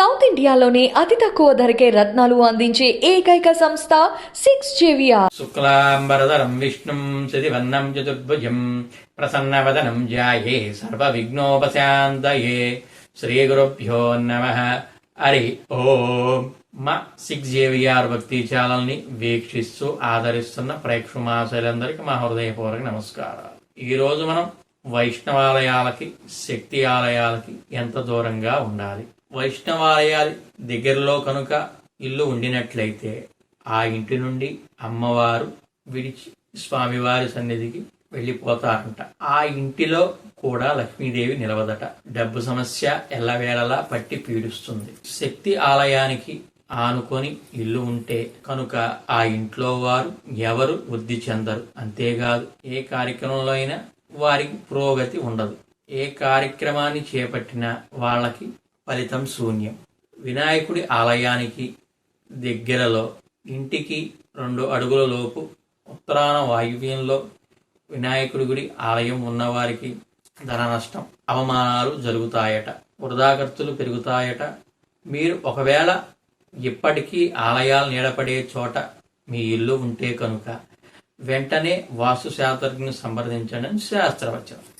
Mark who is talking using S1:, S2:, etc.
S1: South ఇండియాలోనే అతి తక్కువ ధరకే రత్నాలు అందించే ఏకైక సంస్థ సిక్స్ జేవియా
S2: శుక్లాంబరధరం విష్ణుం శశివర్ణం చతుర్భుజం ప్రసన్నవదనం విఘ్నోపశాంతయే శ్రీ గురుభ్యో నమ. హరి ఓం. మా సిక్స్ జేవిఆర్ భక్తి ఛానల్ని వీక్షిస్తూ ఆదరిస్తున్న ప్రేక్షమాశలందరికీ మా హృదయపూర్వక నమస్కారాలు. ఈరోజు మనం వైష్ణవాలయాలకి శక్తి ఆలయాలకి ఎంత దూరంగా ఉండాలి? వైష్ణవాలయాలు దగ్గరలో కనుక ఇల్లు ఉండినట్లయితే ఆ ఇంటి నుండి అమ్మవారు విడిచి స్వామివారి సన్నిధికి వెళ్ళిపోతారంట. ఆ ఇంటిలో కూడా లక్ష్మీదేవి నిలవదట. డబ్బు సమస్య ఎల్లవేళలా పట్టి పీడిస్తుంది. శక్తి ఆలయానికి ఆనుకొని ఇల్లు ఉంటే కనుక ఆ ఇంట్లో వారు ఎవరు వృద్ధి చెందరు. అంతేకాదు ఏ కార్యక్రమంలో అయినా వారికి పురోగతి ఉండదు. ఏ కార్యక్రమాన్ని చేపట్టినా వాళ్ళకి ఫలితం శూన్యం. వినాయకుడి ఆలయానికి దగ్గరలో ఇంటికి రెండు అడుగుల లోపు ఉత్తరాన వాయువ్యంలో వినాయకుడి గుడి ఆలయం ఉన్నవారికి ధన నష్టం అవమానాలు జరుగుతాయట వృధా ఖర్చులు పెరుగుతాయట. మీరు ఒకవేళ ఇప్పటికీ ఆలయాలు నీడపడే చోట మీ ఇల్లు ఉంటే కనుక వెంటనే వాస్తు శాస్త్రజ్ఞను సంప్రదించండి శాస్త్రవచనం.